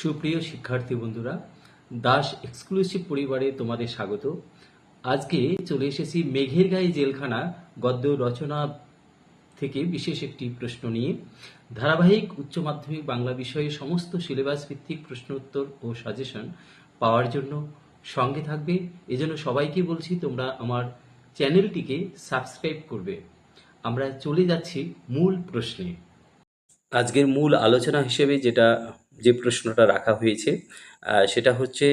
সুপ্রিয় শিক্ষার্থী বন্ধুরা, দাস এক্সক্লুসিভ পরিবারে তোমাদের স্বাগত। আজকে চলে এসেছি মেঘের গায়ে জেলখানা গদ্য রচনা থেকে বিশেষ একটি প্রশ্ন নিয়ে। ধারাবাহিক উচ্চ মাধ্যমিক বাংলা বিষয়ে সমস্ত সিলেবাস ভিত্তিক প্রশ্নোত্তর ও সাজেশন পাওয়ার জন্য সঙ্গে থাকবে। এজন্য সবাইকে বলছি, তোমরা আমার চ্যানেলটিকে সাবস্ক্রাইব করবে। আমরা চলে যাচ্ছি মূল প্রশ্নে। আজকের মূল আলোচনা হিসেবে যেটা যে প্রশ্নটা রাখা হয়েছে সেটা হচ্ছে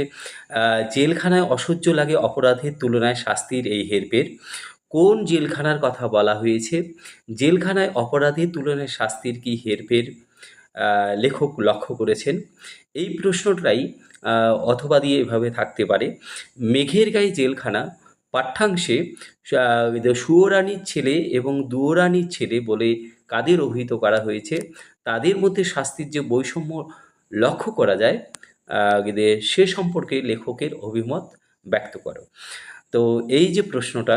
জেলখানায় অসহ্য লাগে অপরাধের তুলনায় শাস্তির এই হেরফের। কোন জেলখানার কথা বলা হয়েছে? জেলখানায় অপরাধের তুলনায় শাস্তির কি হেরফের? লেখক লক্ষ্য করেছেন। এই প্রশ্নটাই অথবা দিয়ে এভাবে থাকতে পারে। মেঘের গায়ে জেলখানা, পাঠ্যাংশে সুয়োরানীর ছেলে এবং দুয়োরানির ছেলে বলে কাদের অভিহিত করা হয়েছে? তাদের মধ্যে শাস্তির যে বৈষম্য লক্ষ্য করা যায় এদের সে সম্পর্কে লেখকের অভিমত ব্যক্ত করো। তো এই যে প্রশ্নটা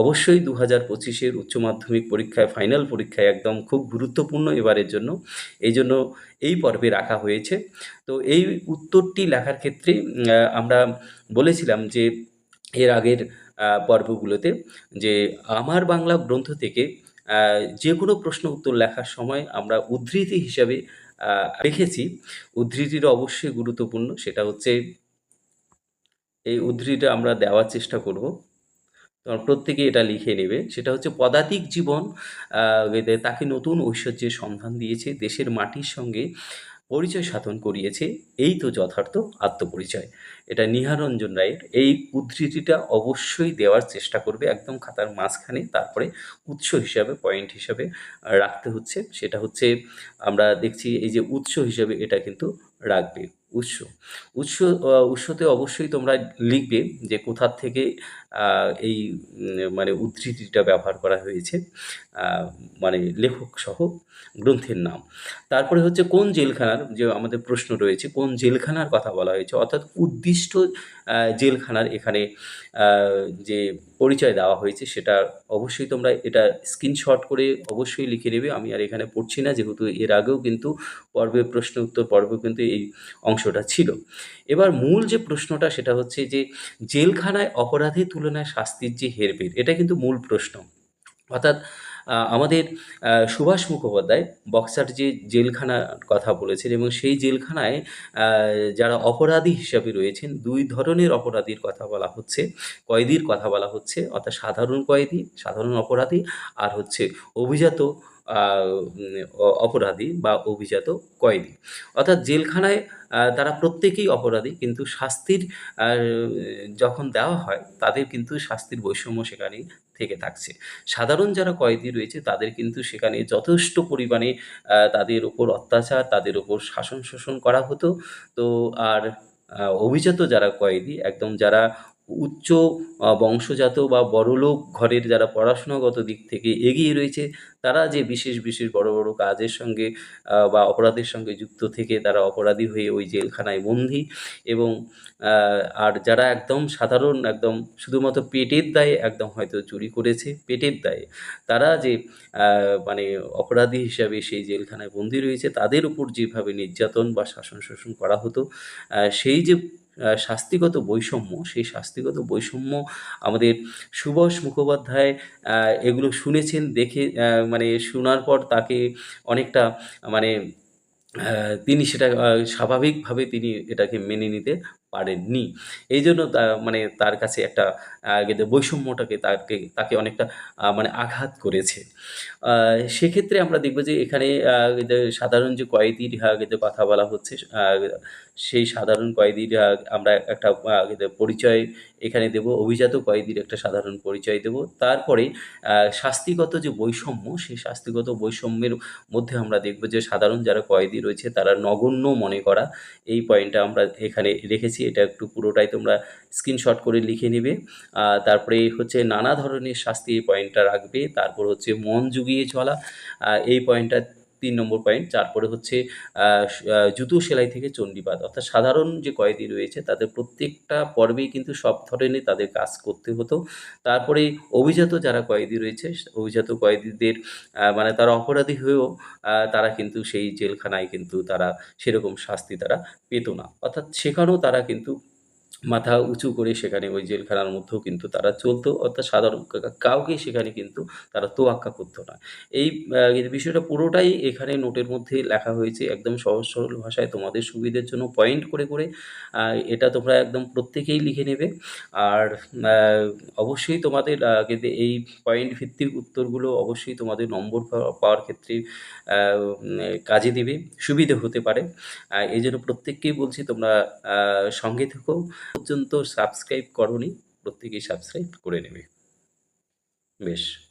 অবশ্যই দু হাজার পঁচিশের উচ্চ মাধ্যমিক পরীক্ষায় ফাইনাল পরীক্ষায় একদম খুব গুরুত্বপূর্ণ এবারের জন্য। এই জন্য এই পর্বে রাখা হয়েছে। তো এই উত্তরটি লেখার ক্ষেত্রে আমরা বলেছিলাম যে এর আগের পর্বগুলোতে যে আমার বাংলা গ্রন্থ থেকে যে কোনো প্রশ্ন উত্তর লেখার সময় আমরা উদ্ধৃতি হিসাবে রেখেছি উদ্ধৃতিটা অবশ্যই গুরুত্বপূর্ণ। সেটা হচ্ছে এই উদ্ধৃতিটা আমরা দেওয়ার চেষ্টা করব। তোমার প্রত্যেকে এটা লিখে নেবে। সেটা হচ্ছে, পদাতিক জীবন তাকে নতুন ঐশ্বর্যের সন্ধান দিয়েছে, দেশের মাটির সঙ্গে পরিচয় সাধন করিয়েছে। এই তো যথার্থ আত্মপরিচয়। এটা নিহারঞ্জন রায়ের। এই উদ্ধৃতিটা অবশ্যই দেওয়ার চেষ্টা করবে, একদম খাতার মাঝখানে, তারপরে উৎস হিসাবে পয়েন্ট হিসাবে রাখতে হচ্ছে। সেটা হচ্ছে, আমরা দেখছি এই যে উৎস হিসাবে এটা কিন্তু রাখবে, উৎস। উৎস উৎসতে অবশ্যই তোমরা লিখবে যে কোথার থেকে এই মানে উদ্ধৃতিটা ব্যবহার করা হয়েছে মানে লেখক সহ গ্রন্থের নাম। তারপরে হচ্ছে কোন জেলখানার যে আমাদের প্রশ্ন রয়েছে, কোন জেলখানার কথা বলা হয়েছে, অর্থাৎ উদ্দিষ্ট আহ, জেলখানার এখানে যে পরিচয় দেওয়া হয়েছে সেটা অবশ্যই তোমরা এটা স্ক্রিনশট করে অবশ্যই লিখে নেবে। আমি আর এখানে পড়ছি না যেহেতু এর আগেও কিন্তু পর্বে প্রশ্ন উত্তর পর্বে কিন্তু এই অংশটা ছিল। এবার মূল যে প্রশ্নটা সেটা হচ্ছে যে জেলখানায় অপরাধের তুলনায় শাস্তির যে হেরফের এটা কিন্তু মূল প্রশ্ন। অর্থাৎ আমাদের সুভাষ মুখোপাধ্যায় বক্সার যে জেলখানার কথা বলেছেন এবং সেই জেলখানায় যারা অপরাধী হিসাবে রয়েছেন, দুই ধরনের অপরাধীর কথা বলা হচ্ছে, কয়েদির কথা বলা হচ্ছে, অর্থাৎ সাধারণ কয়েদি, সাধারণ অপরাধী, আর হচ্ছে অভিজাত অপরাধী বা অভিজাত কয়েদি। অর্থাৎ জেলখানায় তারা প্রত্যেকেই অপরাধী, কিন্তু শাস্তির যখন দেওয়া হয়, তাদের কিন্তু শাস্তির বৈষম্য সেখানে থেকে থাকছে। সাধারণ যারা কয়েদি রয়েছে, তাদের কিন্তু সেখানে যথেষ্ট পরিমাণে তাদের ওপর অত্যাচার, তাদের ওপর শাসন শোষণ করা হতো। তো, আর অভিজাত যারা কয়েদি, একদম যারা উচ্চ বংশজাত বা বড়লোক ঘরের যারা পড়াশোনাগত দিক থেকে এগিয়ে রয়েছে, তারা যে বিশেষ বিশেষ বড় বড় কাজের সঙ্গে বা অপরাধের সঙ্গে যুক্ত থেকে তারা অপরাধী হয়ে ওই জেলখানায় বন্দী এবং আর যারা একদম সাধারণ, একদম শুধুমাত্র পেটের দায়ে একদম হয়তো চুরি করেছে, পেটের দায়ে, তারা যে মানে অপরাধী হিসাবে সেই জেলখানায় বন্দী রয়েছে, তাদের উপর যেভাবে নির্যাতন বা শাসন শোষণ করা হতো সেই যে শাস্তিগত বৈষম্য, সেই শাস্তিগত বৈষম্য আমাদের সুভাষ মুখোপাধ্যায় এগুলো শুনেছেন, দেখে মানে শোনার পর তাকে অনেকটা মানে তিনি সেটা স্বাভাবিকভাবে তিনি এটাকে মেনে নিতে পারেননি। এই জন্য মানে তার কাছে একটা বৈষম্যটাকে তাকে তাকে অনেকটা মানে আঘাত করেছে। সেক্ষেত্রে আমরা দেখব যে এখানে সাধারণ যে কয়েদির কথা বলা হচ্ছে সেই সাধারণ কয়েদির আমরা একটা পরিচয় এখানে দেব, অভিজাত কয়েদির একটা সাধারণ পরিচয় দেব। তারপরে শাস্তিগত যে বৈষম্য, সেই শাস্তিগত বৈষম্যের মধ্যে আমরা দেখব যে সাধারণ যারা কয়েদি রয়েছে, তারা নগণ্য মনে করা, এই পয়েন্টটা আমরা এখানে রেখেছি। এটা একটু পুরোটাই তোমরা স্ক্রিনশট করে লিখে নেবে। তারপরে হচ্ছে নানা ধরনের শাস্তি এই পয়েন্টটা রাখবে। তারপর হচ্ছে মন জুগিয়ে চলা। এই পয়েন্টটা তিন নম্বর পয়েন্ট তারপরে হচ্ছে জুতো সেলাই থেকে চণ্ডীপাত। অর্থাৎ সাধারণ যে কয়েদি রয়েছে, তাদের প্রত্যেকটা পর্বেই কিন্তু সব ধরনের তাদের কাজ করতে হতো। তারপরে অভিজাত যারা কয়েদি রয়েছে, অভিজাত কয়েদিদের মানে তারা অপরাধী হয়েও তারা কিন্তু সেই জেলখানায় কিন্তু তারা সেরকম শাস্তি তারা পেত না। অর্থাৎ সেখানেও তারা কিন্তু মাথা উঁচু করে সেখানে ওই জেলখানার মধ্যেও কিন্তু তারা চলতো, অর্থাৎ সাধারণ কাউকে সেখানে কিন্তু তারা তোয়াক্কা করতো না। এই বিষয়টা পুরোটাই এখানে নোটের মধ্যে লেখা হয়েছে, একদম সহজ সরল ভাষায় তোমাদের সুবিধের জন্য পয়েন্ট করে করে এটা তোমরা একদম প্রত্যেকেই লিখে নেবে। আর অবশ্যই তোমাদের কিন্তু এই পয়েন্ট ভিত্তিক উত্তরগুলো অবশ্যই তোমাদের নম্বর পাওয়া- পাওয়ার ক্ষেত্রে কাজে দেবে, সুবিধে হতে পারে। এই জন্য প্রত্যেককেই বলছি তোমরা সঙ্গে থেকো। পর্যন্ত সাবস্ক্রাইব করনি প্রত্যেকেই সাবস্ক্রাইব করে নেবে। বেশ।